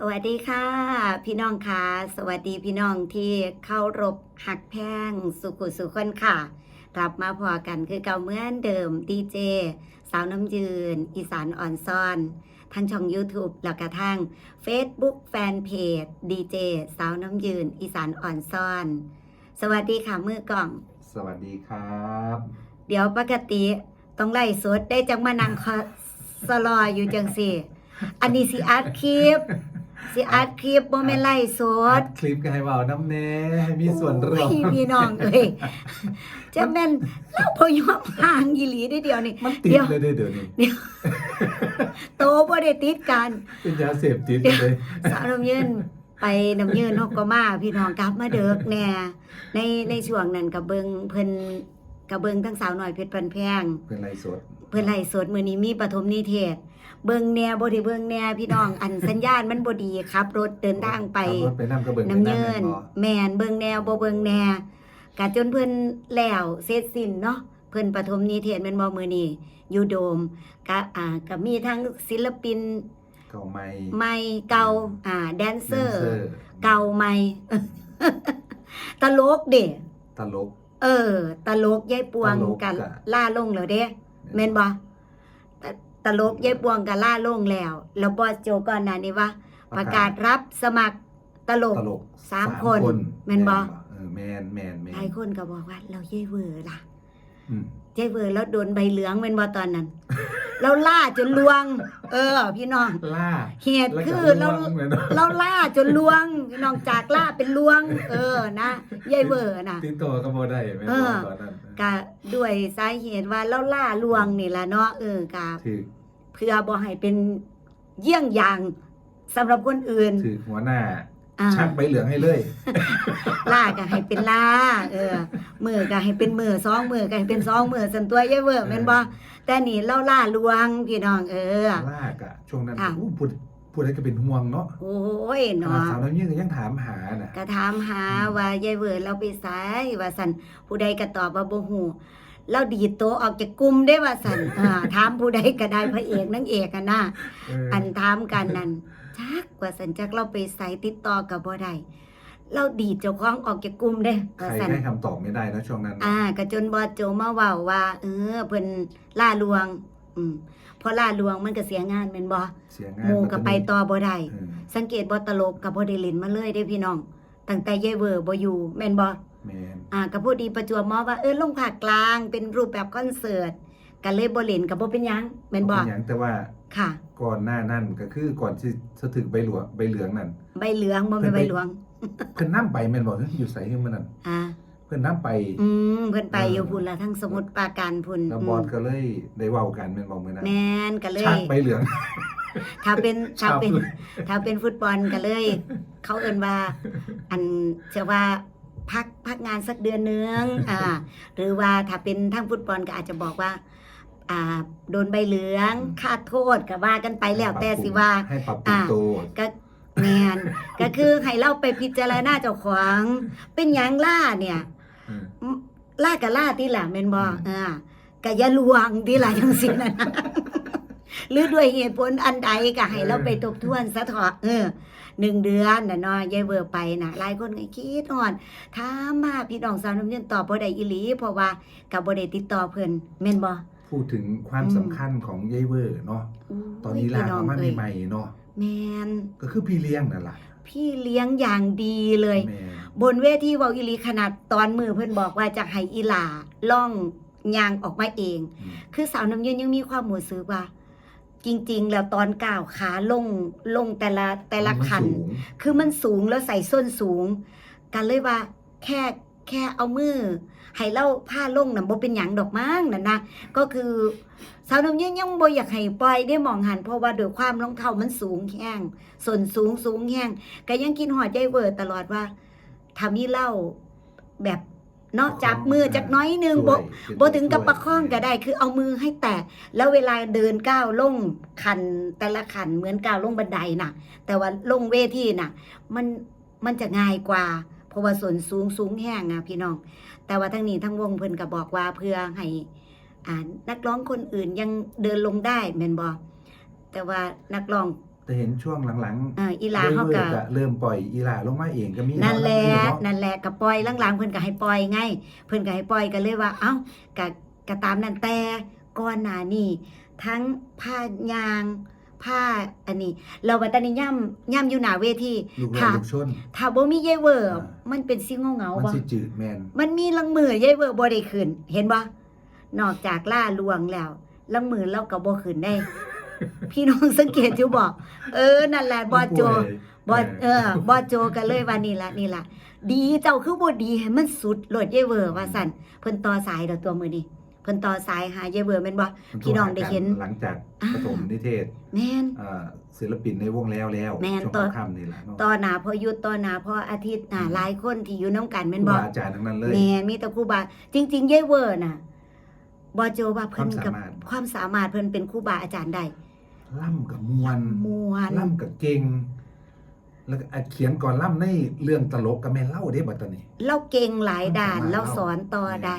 สวัสดีค่ะ พี่น้องค่ะ สวัสดีพี่น้องที่เข้ารบหักแพงสุขุสุขคนค่ะกลับมาพอกันคือเก่าเหมือนเดิมดีเจสาวน้ำยืน อีสานอ่อนซ่อนทั้งช่อง YouTube แล้วก็ทาง Facebook Fanpage ดีเจสาวน้ำยืน อีสานอ่อนซ่อน สวัสดีค่ะมือกล่อง สวัสดีครับ เดี๋ยวปกติต้องไล่สดได้จังมานั่งคอสลออยู่จังสิอันนี้สิอัดคลิป สิอัดคลิปบ่แม่นไล่สอัดดคลิปกันให้เบาน้ำเน้ให้มีส่วนร่วม โอ้ยพี่น้องเอ้ยจะแม่นเราพยอมห่างอีหลีได้เดียวนี่มันติดเดี๋ยวเลยเด้อเดี๋ยวนี้โตบ่ได้ติดกันเป็นยาเสพติดเลย สาวน้ำยืนไปน้ำยืนนกก็มาพี่น้องกลับมาเด้อแน่ในในช่วงนั้นกับเบิงเพิ่น กับเบิงทั้งสาวน้อยเพชรปันแพงเป็นไรสดเพื่อนไล่สดมือนี้มีปฐมนิเทศ เบิงแหน่บ่ได้เบิงแหน่พี่น้อง อันสัญญาณมันบ่ดีครับ รถเดินทางไป ขับรถไปน้ำกระเบื้องน้ำเยินบ่แมนเบิงแหนวบ่เบิงแหน่กะจนเพิ่นแล้วเสร็จสิ้นเนาะเพิ่นปฐมนิเทศแม่นบ่มื้อนี้อยู่โดมกะอ่าก็มีทั้งศิลปินเก่าไม่ใหม่เก่าอ่าแดนเซอร์แดนเซอร์เก่าใหม่ ตลกเด้ตลก เออ ตลกยายปวงตลกกันอะล่าลงแล้วเด้แม่นบ่ตตลกยายปวงก็ล่าลงแล้ว แล้วบอสโจก่อนหน้านี้ว่า ประกาศรับสมัครตลก ตลกสามคนแม่นบ่ เออแมนแมนแมนหลายคนก็บอกว่า เราเย่เวอร์ล่ะอืมเย่เวอร์แล้วโดนใบเหลืองแม่นบ่ตอนนั้น เราล่าจนลวง เออ พี่น้อง ล่า เหตุแล้วก็คือเราล่วงเหมือนเราล่าจนลวงพี่น้องจากล่าเป็นลวง เออนะเย่เวอร์น่ะติดตัวก็บ่ได้แม่นเอบ่อ ตอนนั้นก็ด้วยสาเหตุว่าเราล่าลวงนี่ล่ะเนาะเออกะถือเพื่อบ่ให้เป็นเยี่ยงอย่างสำหรับคนอื่น ถือหัวหน้าอ่า ชักใบเหลืองให้เลยล่าก็ให้เป็นล่าเออมือก็ให้เป็นมือสองมือก็ให้เป็นสองมือสันตัวเย่เวอร์แม่นบ่แต่นี่เราล่าลวงพี่น้องเออลากอะช่วงนั้นค่ะอู้พูดพูดอะไรก็เป็นห่วงเนาะโอ้ยขนาดเนาะสาวน้ำยืนก็ยังถามหาน่ะก็ถามหาว่ายายเวอร์เราไปไสว่าสันผู้ใดก็ตอบว่าบ่ฮู้เราดีดตัวออกจากกลุ่มได้ว่าสันอ่าถามผู้ใดก็ได้พระเอกนางเอกอะนะเอออันถามกันนั่น จักว่าสันจักเราไปใส่ติดต่อกับบ่ได้เราดีดเจ้าของออกจากกลุ่มเด้ใครว่าสันให้คำตอบไม่ได้นะช่วงนั้น อ่าก็จนบอโจมาเว้าว่า เออเพิ่นล่าลวง อืมพอล่าลวงมันก็เสียงานแม่นบ่เสียงานหมู่ก็ไปต่อบ่ได้เออสังเกตบ่ตลกก็บ่ได้เล่นมาเลยเด้พี่น้องตั้งแต่ยายเวอร์บ่อยู่แม่นบ่แมนอ่าก็พอดีประจวบเหมาะว่าเออลงภาคกลางเป็นรูปแบบคอนเสิร์ตก็เลยบ่เล่นก็บ่เป็นหยังแม่นบ่เป็นอย่างแต่ว่า ค่ะ ก่อนหน้านั้นก็คือก่อนที่จะถึงใบหลวงใบเหลืองนั่น ใบเหลืองบ่แม่นใบหลวง เพิ่นนํไปแม่นบ่เฮ้ยอยู่ใส่ให้มันนั่นอ่าเพิ่นนํไป อืมเพิ่นไปเออออยู่พุ่นละทั้งสมุทรปราการพุ่นแล้วอืบอมสก็เลยได้เว้ากันแม่นบ่มื้อนั้นแม่นก็เลยชักใบเหลือง ถ้าเป็นถ้าเป็นชับเลยถ้าเป็นฟุตบอลก็เลย เขาเอิ้นว่า อันเชื่อว่าพักพักงานสักเดือนนึงอ่าหรือว่าถ้าเป็นทั้งฟุตบอลก็อาจจะบอกว่า อ่าโดนใบเหลืองค่าโทษก็ว่ากันไปแล้วแต่สิว่าให้ปรับปรุงตัวก็แมนก็คือให้เราไปพิจารณาเจ้าของเป็นหยังล่าเนี่ยเออล่ากับล่าที่หล่ะแม่นบ่อืมอ่ากะอย่าลวงที่หล่ะจังซี่นะหรือด้วยเหตุผลอันใดก็ให้เราไปทบทวนซะเถอะเออหนึ่งเดือนน่ะเนาะยายเวอร์ไปน่ะหลายคนก็คิดฮอดถามมาพี่น้องสาวน้ำเย็นตอบบ่ได้อีหลีเพราะว่าก็บ่ได้ติดต่อเพิ่นแม่นบ่ พูดถึงความอืมสำคัญของยายเวอร์เนาะตอนนี้ลาพี่เขามาเอ้ยใหม่ๆเนาะแม่นก็คือพี่เลี้ยงนั่นล่ะพี่เลี้ยงอย่างดีเลย แม่บนเวทีเว้าอีหลีขนาดตอนมือเพิ่นบอกว่าจะให้อีหลาล่องยางออกมาเอง อืมคือสาวน้ำยืนยังมีความหมูซื้อว่า จริง ๆ แล้วตอนก้าวขาลงลงแต่ละแต่ละมัขัน สูงคือมันสูงแล้วใส่ส้นสูง กันเลยว่าแค่ แค่เอามือให้เล่าผ้าลงน่ะบ่เป็นหยังดอกมั้งนั่นนะก็คือสาวน้ำยืนยังบ่อยากให้ปล่อยได้มองหันเพราะว่าโดวยความรองเท้ามันสูงแห้งส่วนสูงสูงแห้งก็ยังกินหอดใจเวิร์ดตลอดว่าถ้ามีเหล่าแบบเนาะจับมือจักน้อยหนึงบ่ช่วยเป็นบ่ถึงกับช่วยประคองก็ได้ คือเอามือให้แตะแล้วเวลาเดินก้าวลงขันแต่ละขันเหมือนก้าวลงบันไดน่ะ แต่ว่าลงเวทีน่ะ มันมันจะง่ายกว่าเพ ราะว่าส่วนสูงสูงแห้งอะพี่น้อง แต่ว่าทั้งนี้ทั้งวงเพิ่นก็บอกว่าเพื่อให้อ่านักร้องคนอื่นยังเดินลงได้แม่นบ่แต่ว่านักร้องแต่เห็นช่วงหลังเอ่ออีหลาๆเฮาก็ก็เริ่มปล่อยอีหลาลงมาเองก็มีนั่นแหละเนาะนั่นแหละก็ปล่อยหลังๆเพิ่นก็ให้ปล่อยไงเพิ่นก็ให้ปล่อยก็เลยว่า เอ้าก็ก็ตามนั้นแต่ก่อนหน้านี้ทั้งผ้ายาง ผ้าอันนี้เราบัดตอนนี้ย่ำย่ำอยู่หน้าเวทีลูกหลาค่ะนลูกชน ถ้าบ่มียายเวอร์อ่า มันเป็นสิ่งเหงามันๆบ่สิจืดแมนมันมีลังมือยายเวอร์บ่ได้ขึ้น เห็นบ่นอกจากล่าลวงแล้วลังมือเราก็บ่ขึ้นได้ พี่น้องสังเกตอยู่บ่เออนั่นแหละบ่โจบอเออบอโจกันเลยว่านี่ละนี่ละดีเจ้าคือบ่ดีให้มันสุดโหลดเยเวอร์ว่าสั่นเพิ่นต่อสายดอกตัวมือนี่ เพิ่นต่อสายหาเยเวอร์แม่นบ่พี่น้องได้เห็นหลังจากอ่าปฐมนิเทศแม่นอ่าศิลปินในวงแล้วแล้วแม่นช่วงต่อค่ำๆนี่แหละเนาะต่อหน้าพ่อยุทธต่อหน้าพ่ออาทิตย์อ่าหลายคนที่อยู่นํกันแม่นบ่ครูบาอาจารย์ทั้งนั้นเลยแม่นมีแต่ครูบาจริงๆเยเวอร์น่ะบอโจว่าเพิ่นกับความสามารถความสามารถเพิ่นเป็นครูบาอาจารย์ได้ล่ำกับมวนมวนล่ำกับเก่งแล้วก็อะเขียนก่อนล่ำในเรื่องตลกกับแม่นเล่าเด้บัดตอนนี้เราเก่งหลายด่านความสามารถเราสอนต่อเราได้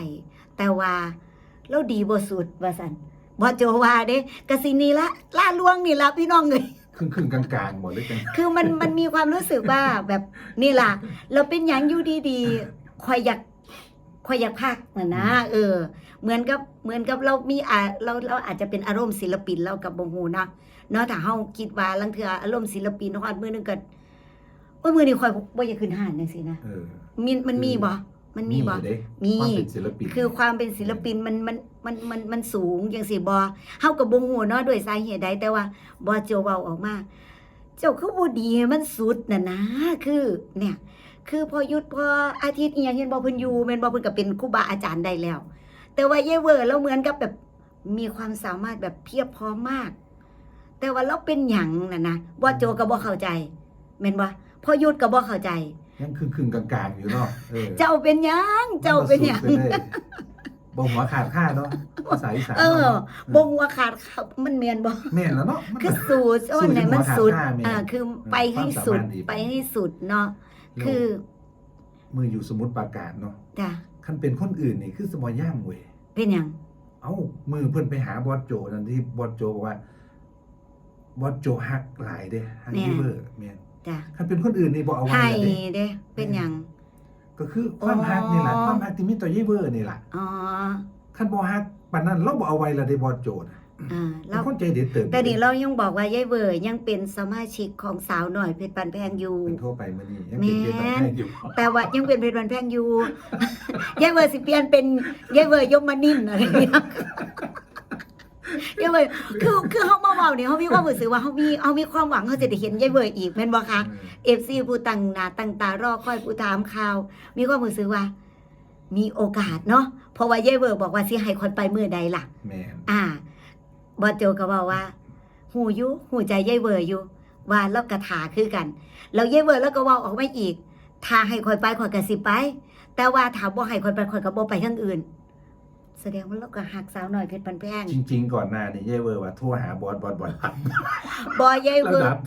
แต่ว่า เราดีบ่สุดว่าซั่นบ่โจว่าเด้กะสินี่ละล่าลวงนี่ละพี่น้องเอ้ยครึ่งครึ่งๆกลางๆหมดเลยกันคือมันมันมีความรู้สึกว่าแบบนี่ล่ะ เราเป็นหยังอยู่ดีๆคอยอยากคอยอยากพักน่ะนะเออ เหมือนกับเหมือนกับเรามีอ่าเราเราอาจจะเป็นอารมณ์ศิลปินเรากับบ่ฮู้เนาะเนาะถ้าเฮาคิดว่าลังเทื่ออารมณ์ศิลปินฮอดมื้อนึงก็โอ้ยมื้อนี้ข่อยบ่อยากขึ้นห้านจังซี่นะเออมีมันมีบ่ มันมีบ่อยู่เด้มี ความเป็นศิลปินคือความเป็นศิลปินมันมันมันมันมันสูงจังสิบ่เฮาก็บ่ฮู้เนาะด้วยสาเหตุใดแต่ว่าบ่โจเว้าออกมา เจ้าคือบ่ดีให้มันสุดน่ะนะ คือเนี่ย คือพอหยุดพออาทิตย์อีหยังเห็นบ่เพิ่นอยู่แม่นบ่เพิ่นก็เป็นครูบาอาจารย์ได้แล้ว แต่ว่าเยเวอร์เราเหมือนกับแบบมีความสามารถแบบเพียบพร้อมมาก แต่ว่าเราเป็นหยังน่ะนะบ่โจก็บ่เข้าใจแม่นบ่พอหยุดก็บ่เข้าใจ ยังครึ่งครึ่งๆกลางๆอยู่เนาะเออเจ้าเป็นหยังเจ้าเป็นหยังมัก็สุดไปเลยบ่หัวขาดค่าเนาะภาษาอีสานเออเนาะบ่หัวขาดครับมันแม่นบ่แม่นแล้วเนาะมันคือสูตรโอ้ไหนมันสุดสู้ที่หัวขาดห้าเมตรอ่า คือไปให้สุดความสามารถดีไปให้สุดเนาะแล้วคือมืออยู่สมุดปราการเนาะจ้ะคันเป็นคนอื่นนี่คือสมอย่ามเว้ยเป็นหยังเอ้า มือเพิ่นไปหาบอสโจนั่นที่บอสโจบอกว่า บอสโจฮักหลายเด้ฮักยูเบอร์แม่น จ้ะคันเป็นคนอื่นนี่บ่เอาไว้ให้ละเด้เด้เป็นหยัง ก็คือความฮักนี่ล่ะอ๋อ ความฮักที่มีต่อยูเบอร์นี่ล่ะอ๋อคันบ่ฮักปานนั้นเราบ่เอาไว้ละเด้บอสโจน่ะอ่าเป็เรานคนใจเด็ดเติบแต่นี่เรายังบอกว่ายายเวอร์ยังเป็นสมาชิกของสาวหน่อยเพชรปันแพงอยู่เพิ่นโทรไปมื้อนี้ยังเป็นเพียงแต่แค่อยู่ แต่ว่ายังเป็นเพชรปันแพงอยู่ ยายเวอร์สิเปลี่ยนเป็นยายเวอร์ยมมานินอะไรอย่างเงี้ย ยายเวอร์คือคือเฮามาเว้าเนี่ยเฮามีความรู้สึกว่าเฮามีเฮามีความหวังเฮาจะได้เห็นยายเวอร์อีกแม่นบ่คะเอฟซีผู้ตั้งหน้าตั้งตารอคอยผู้ถามข่าว มีความรู้สึกว่า มีโอกาสเนาะเพราะว่าเย่เวอร์บอกว่าสิให้คนไปมือใดล่ะ แม่นอ่าบอโจก็บอกว่า หูอยุหูใจเย่เวอร์อยู่ว่าเรากระถาคือกันแล้วเย่เวอร์แล้วก็เว่าออกมาอีกถ้าให้คอยไปคอยกระสิไป แต่ว่าถามว่าให้คอยไปคอยกระโบไปทั้งอื่น แสดงว่าเราก็หักสาวหน่อยเพชรปันแพงจริง ๆ ก่อนหน้านี่เย่เวอร์ว่าโทรหาบอสบอสบอสรับ บอเย่เวระอร์ดับ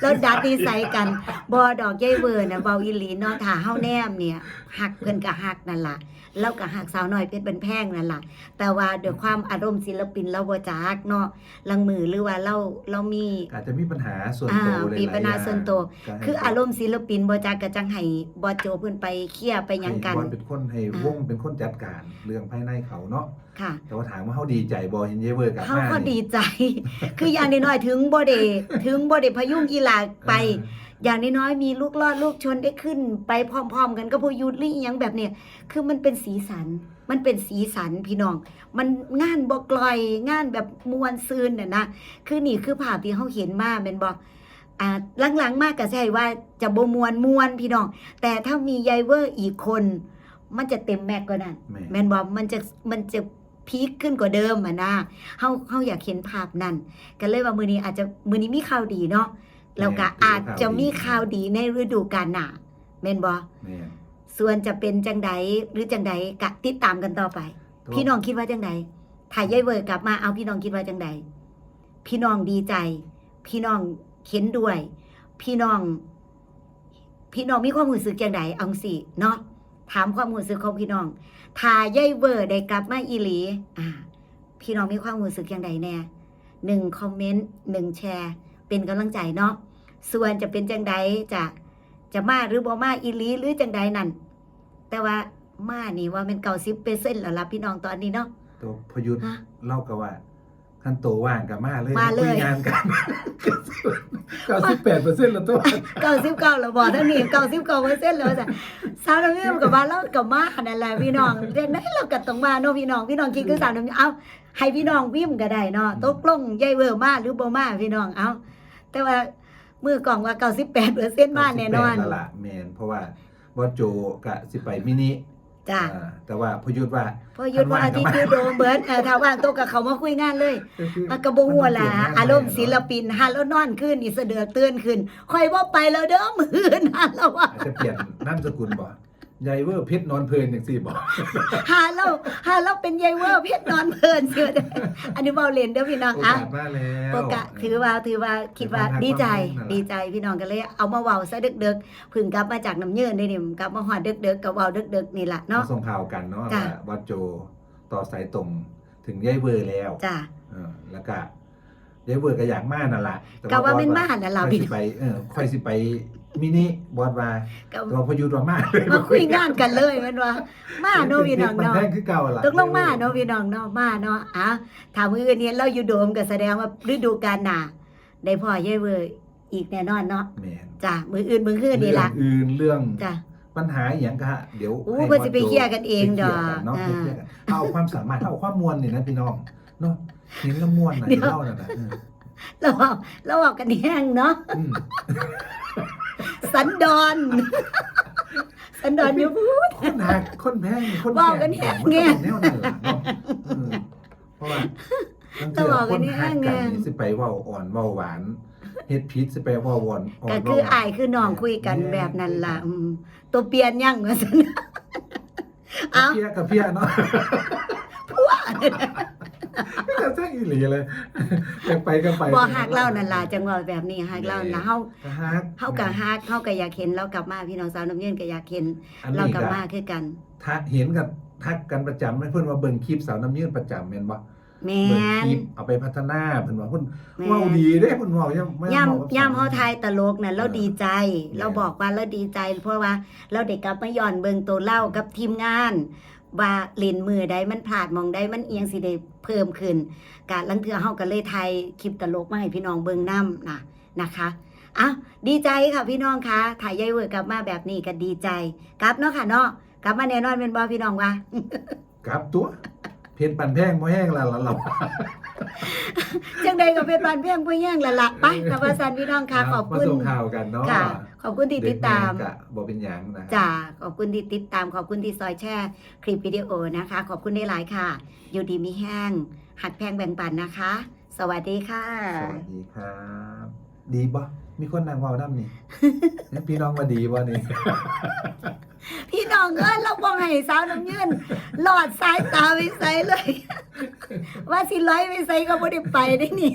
แล้วดัดนิสัยกันบอดอกยายเวอร์นะเบาอีหลีเนาะถ้าเฮาแนมเนี่ยหักเพิ่นก็หักนั่นล่ะแล้วก็หักสาวน้อยเพชรเป็นแพงนั่นล่ะแต่ว่าด้วยความอารมณ์ศิลปินเราบ่จักเนาะลังมือหรือว่าเราเรามีอาจจะมีปัญหาส่วนอ่าตัวเลยมีปัญหาส่วนตัวก็ให้คืออารมณ์ศิลปินบ่จักก็จังให้บอโจเพิ่นไปเคลียร์ไปหยังกันให้บอสเป็นคนให้อ่าวงเป็นคนจัดการเรื่องภายในเขาเนาะค่ะ แต่ว่าถามว่าเขาดีใจบอเห็นเย่เวอร์กลับเขามาก็นี่ดีใจ คืออย่างน้อยๆถึงบ่ได้ถึงบ่ได้พยุงกีฬาไป อย่างน้อยๆมีลูกรอดลูกชนได้ขึ้น ไปพร้อม ๆ กันก็พอยุดหรืออหยังแบบเนี้ยคือมันเป็นสีสัน มันเป็นสีสันพี่น้อง มันงานบ่กลอยงานแบบมวนซืนน่ะนะคือนี่คือภาพที่เขาเห็นมาเป็นบ่อ่าหลังๆมากก็ใช่ว่าจะบ่มวนมวนพี่น้อง แต่ถ้ามียายเวอร์อีกคน มันจะเต็มแม็กกว่านั้นแม่แม่นบ่มันจะมันจะพีคขึ้นกว่าเดิมอะนะเฮาเฮาอยากเห็นภาพนั้นก็เลยว่ามื้อนี้อาจจะมื้อนี้มีข่าวดีเนาะแล้วก็อาจจะมีข่าวดีในฤดูกาลหน้าแม่นบ่แม่ส่วนจะเป็นจังใดหรือจังใดกะติดตามกันต่อไปพี่น้องคิดว่าจังใดถ่ายยายเวอร์กลับมาเอาพี่น้องคิดว่าจังใดพี่น้องดีใจ พี่น้องเห็นด้วย พี่น้อง พี่น้องมีความรู้สึกจังใดเอาสิเนาะ ถามความรู้สึกของพี่น้องถ้ายายเวอร์ได้กลับมาอีหลีอ่าพี่น้องมีความรู้สึกจังใดแน่หนึ่งคอมเมนต์หนึ่งแชร์ เป็นกำลังใจเนาะส่วนจะเป็นจังใดจะจะมาหรือบ่มาอีหลีหรือจังใดนั่นแต่ว่ามานี่ว่าเป็นเก่าสิบเปอร์เซ็นต์แล้วล่ะพี่น้องตอนนี้เนาะตัวพยุทธฮะเล่ากับว่า ท่านโตว่างกับมาเลยมาเลย คุยงานกันเก้าสิบแปดเปอร์เซ็นต์ละตัวเก้าสิบเก้าแล้วบอกทั้งนี้เก้าสิบเก้าเปอร์เซ็นต์แล้วจ้ะสาวน้ำเงี้ยกับมาแล้วกับมานั่นแหละพี่น้องเรื่องนั้นเราก็ต้องมาเนาะพี่น้องพี่น้องคิดคือสาวน้ำเงี้ยเอาให้พี่น้องวิมก็ได้เนาะตกลงยายเวอร์มาหรือบ่มาพี่น้องเอาแต่ว่ามือกล่องว่าเก้าสิบแปดเปอร์เซ็นต์มาแน่นอน 98แล้วล่ะแมนเพราะว่าบอสโจกะสิไปมินิ จ้ะอ่าแต่ว่าพยุทธว่าเพอยุดว่าอาทิตย์ยูโดมเบิร์ดเออถ้าว่างโตะกับเขามาคุยงานเลย มันกระบหัวละอารมณ์ศิลปินฮาแล้วนอนขึ้นอีเสะเดือดเตือนขึ้นคอยว่าไปแล้วเด้อมือนั่นแล้วว่า อาจจะเปลี่ยนนามสกุลบ่ ยายเวอร์เพชรนอนเพลินอย่างสี่บ่ฮาแล้วฮาแล้วเป็นยายเวอร์เพชรนอนเพลินเสือเด้ออันนี้เบาเล่นเด้อพี่น้องโออะกาสมาแล้ว โอกาสถือว่าถือว่าคิดว่าเป็นความดีใจความดีใจพี่น้องกันเลย เอามาเว้าซะดึกๆเพึ่งกลับมาจากน้ำเยืนได้นี่กลับมาหอดดึกๆกับเว้าดึกๆนี่ล่ะมาเนาะ ส่งข่าวกันเนาะจ้ะ ว่าบอสโจต่อสายตรงถึงยายเวอร์แล้วจ้ะ เออแล้วก็ยายเวอร์ก็อยากมานั่นล่ะแต่ก็ว่าเป็นบอสมานั่นล่ะค่อยพี่สิไปเออค่อยสิไป มินิบอสว่าก็แต่ว่าพยุทธว่ามามาคุยงานกันเลยแมันว่า มาเนาะพี่น้องมันเนาะแพงคือเก่าล่ะตกลงมาเนาะพี่น้องเนาะมาเนาะอะถามมืออื่นเนี่ยเราอยู่โดมก็แสดงว่าฤดูกาลหน้าได้พ่อเย้ยเวยอีกแน่นอนเนาะแม่นจ้ะมืออื่นมือคืนนี่ล่ะเรื่องอื่นเรื่องจ้ะปัญหาอหย่างก็เดี๋ยวอู้ให้เพิ่นสิไปบสโจเคลียร์กันเองดอกไปเคลียร์กันเนาะอ่าไปเคลียร์กันเอาความสามารถเอาความมวลนี่นะพี่น้องเนาะเห็นแล้วมวลน่ะเดี๋ยวเล่าน่ะนะเออเราบอกเราบอกกันแห้งเนาะอืม สันดอนสันดอนอยู่พูด คนหักคนแพงคนเว้ากันแห้งแง่มันก็ต้องแนวนั้นล่ะเนาะเออเพราะว่าตั้งต้องแต่เว้ากัคนนแห้หังกแง่กันนี่สิไปเว้าอ่อนเว้าหวานเฮ็ดพิษสิไปเว้าหวานอ่อนก็เว้าคือหวาน อายคือน้องคุยกันแบบนั้นล่ะอืมตัวเปลี่ยนยังว่าซั่นเอา เพี้ยกับเพี้ยเนาะ แต่แท้อีหลีเลยอยากไปก็ไปบ่ฮักเล่านั่นล่ะจังว่าแบบนี้ฮักเล่านั่นล่ะเฮาก็ฮักเฮาก็ฮักเฮาก็อยากเห็นเรากลับมาพี่น้องสาวน้ำเย็นก็อยากเห็นอันเรานี้กลับก็มาคือกันทักเห็นกับทักกันประจำไหม่เพิ่นว่าเบิ่งคลิปสาวน้ำยืนประจำแม่นบ่แม่เบิ่งนคลิปเอาไปพัฒนาเพิ่นว่าเพิ่นแม่เว้านดีเด้เพิ่นเว้ายังย่ำว้กับย่ำเฮาทายตลกน่ะเราเออดีใจแม่นเราบอกว่าเราดีใจ เพราะว่าเราได้กลับมาย้อนเบิ่งตัวเล่ากับทีมงาน ว่าเล่นมือใดมันพลาดมองได้มันเอียงสิได้เพิ่มขึ้นกะลังเทือเฮาก็เลยไทยคลิปตลกมาให้พี่น้องเบิ่งนํนะนะคะอะดีใจค่ะพี่น้องคะถ่ายยายเวิร์กลับมาแบบนี้ก็ดีใจกลับเนาะค่ะเนาะกลับมาแน่นอนเป็นบอพี่น้องวะกลับตัว เพชรปันแพงบ่แห้งละละหลับ จังใดก็เป็นบานเพียงผู้แย่งละละไปกับว่าสันพี่น้องค่ะขอบมาคุณส่งข่าวกันเนาะค่ะ ขอบคุณที่ติดตามเกแก็บ่เป็นหยังนะจ้าขอบคุณที่ติดตาม ขอบคุณที่ซอยแชร์คลิปวิดีโอนะคะ ขอบคุณได้หลายค่ะ อยู่ดีมีแห้ง หัดแพงแบ่งปันนะคะ สวัสดีค่ะ สวัสดีครับ ดีบ่มีคนนั่งเว้านํนี่พี่น้องว่าดีบ่นี่ พี่น้องเอ้ยเราบองให้สาวน้ำเงินหลอดสายตาไปใส่เลย ว่าสิร้อยไปใส่ก็ไม่ได้ไปได้นี่